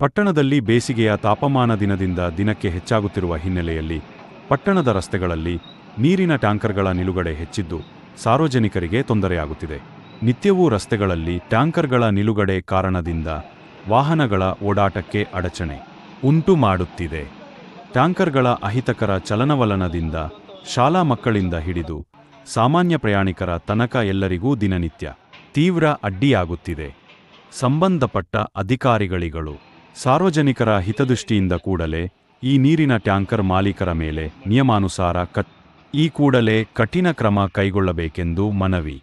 ಪಟ್ಟಣದಲ್ಲಿ ಬೇಸಿಗೆಯ ತಾಪಮಾನ ದಿನದಿಂದ ದಿನಕ್ಕೆ ಹೆಚ್ಚಾಗುತ್ತಿರುವ ಹಿನ್ನೆಲೆಯಲ್ಲಿ ಪಟ್ಟಣದ ರಸ್ತೆಗಳಲ್ಲಿ ನೀರಿನ ಟ್ಯಾಂಕರ್ಗಳ ನಿಲುಗಡೆ ಹೆಚ್ಚಿದ್ದು ಸಾರ್ವಜನಿಕರಿಗೆ ತೊಂದರೆಯಾಗುತ್ತಿದೆ. ನಿತ್ಯವೂ ರಸ್ತೆಗಳಲ್ಲಿ ಟ್ಯಾಂಕರ್ಗಳ ನಿಲುಗಡೆ ಕಾರಣದಿಂದ ವಾಹನಗಳ ಓಡಾಟಕ್ಕೆ ಅಡಚಣೆ ಉಂಟು ಮಾಡುತ್ತಿದೆ. ಟ್ಯಾಂಕರ್ಗಳ ಅಹಿತಕರ ಚಲನವಲನದಿಂದ ಶಾಲಾ ಮಕ್ಕಳಿಂದ ಹಿಡಿದು ಸಾಮಾನ್ಯ ಪ್ರಯಾಣಿಕರ ತನಕ ಎಲ್ಲರಿಗೂ ದಿನನಿತ್ಯ ತೀವ್ರ ಅಡ್ಡಿಯಾಗುತ್ತಿದೆ. ಸಂಬಂಧಪಟ್ಟ ಅಧಿಕಾರಿಗಳಿಗಳು ಸಾರ್ವಜನಿಕರ ಹಿತದೃಷ್ಟಿಯಿಂದ ಕೂಡಲೇ ಈ ನೀರಿನ ಟ್ಯಾಂಕರ್ ಮಾಲೀಕರ ಮೇಲೆ ನಿಯಮಾನುಸಾರ ಕಟ್, ಈ ಕೂಡಲೇ ಕಠಿಣ ಕ್ರಮ ಕೈಗೊಳ್ಳಬೇಕೆಂದು ಮನವಿ.